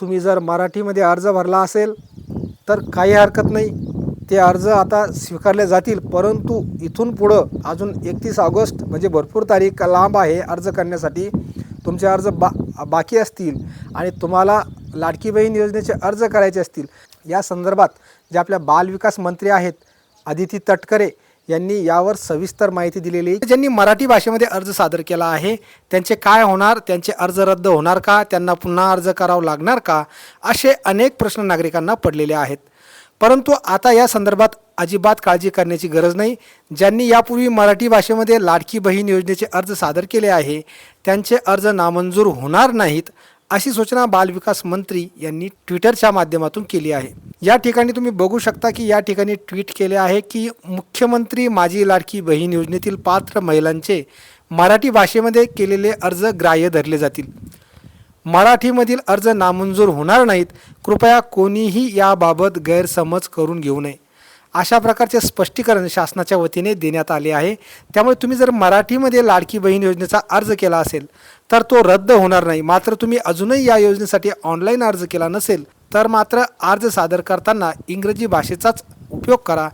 तुम्ही जर मराठीमध्ये अर्ज भरला असेल तर काही हरकत नाही. ते अर्ज आता स्वीकारले जातील परंतु इथून पुढं अजून एकतीस ऑगस्ट म्हणजे भरपूर तारीख लांब आहे अर्ज करण्यासाठी. तुमचे अर्ज बा बाकी असतील आणि तुम्हाला लाडकी बहीण योजनेचे अर्ज करायचे असतील. या संदर्भात जे आपल्या बालविकास मंत्री आहेत आदिती तटकरे यांनी यावर सविस्तर माहिती दिलेली आहे. ज्यांनी मराठी भाषेमध्ये अर्ज सादर केला आहे त्यांचे काय होणार त्यांचे अर्ज रद्द होणार का त्यांना पुन्हा अर्ज करावा लागणार का असे अनेक प्रश्न नागरिकांना पडलेले आहेत. परंतु आता या संदर्भात अजिबात काळजी करण्याची गरज नाही. ज्यांनी यापूर्वी मराठी भाषेमध्ये लाडकी बहीण योजनेचे अर्ज सादर केले आहे त्यांचे अर्ज नामंजूर होणार नाहीत अशी सूचना बालविकास मंत्री यांनी ट्विटरच्या माध्यमातून केली आहे. या ठिकाणी तुम्ही बघू शकता की या ठिकाणी ट्विट केले आहे की मुख्यमंत्री माझी लाडकी बहीण योजनेतील पात्र महिलांचे मराठी भाषेमध्ये केलेले अर्ज ग्राह्य धरले जातील. मराठीमधील अर्ज नामंजूर होणार नाहीत. कृपया कोणीही याबाबत गैरसमज करून घेऊ नये. अशा प्रकारचे स्पष्टीकरण शासनाच्या वतीने देण्यात आले आहे. त्यामुळे तुम्ही जर मराठीमध्ये लाडकी बहीण योजनेचा अर्ज केला असेल तर तो रद्द होणार नाही. मात्र तुम्ही अजूनही या योजनेसाठी ऑनलाईन अर्ज केला नसेल तर मात्र अर्ज सादर करताना इंग्रजी भाषेचाच उपयोग करा.